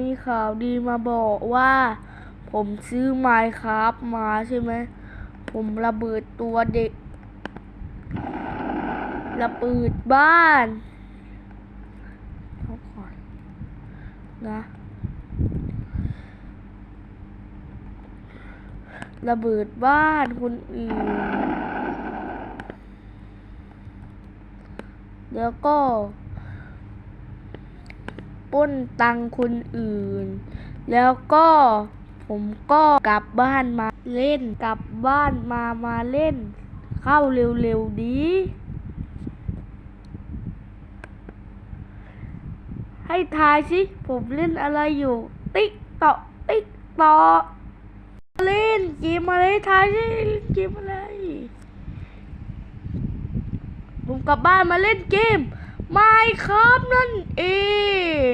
มีข่าวดีมาบอกว่า ผมซื้อไมค์ครับมาใช่ไหม ผมระเบิดตัวเด็ก ระเบิดบ้านเอาก่อนนะระเบิดบ้านคนอื่น แล้วก็ ป้นตังคนอื่น แล้วก็ผมก็กลับบ้านมาเล่น กลับบ้านมามาเล่น เข้าเร็วๆดีให้ทายสิ ผมเล่นอะไรอยู่ ติ๊กต่อติ๊กต่อเล่นเกมอะไรทายสิเล่นเกมอะไร ผมกลับบ้านมาเล่นเกม ไม่ครับนั่นเอ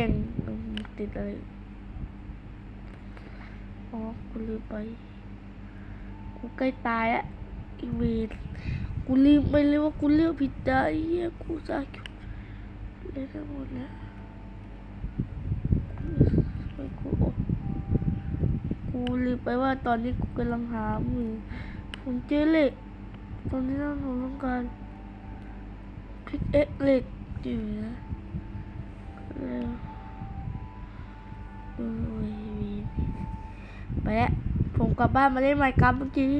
ง ติดอะไรอ๋อกูลืมไป กูใกล้ตายแล้วอีเวนกูลืมไปเลยว่ากูเลือกผิดได้เฮียกูจะเล่นทั้งหมดแล้วไม่กูกูลืมไปว่าตอนนี้กูกำลังหามือผมเจอเหล็กตอนนี้เราผมต้องการพิกเอ็กเหล็ก อยู่นะเร็วโอ้ยวีไปแล้ว ผมกลับบ้านมาเล่นไมค์ครับเมื่อกี้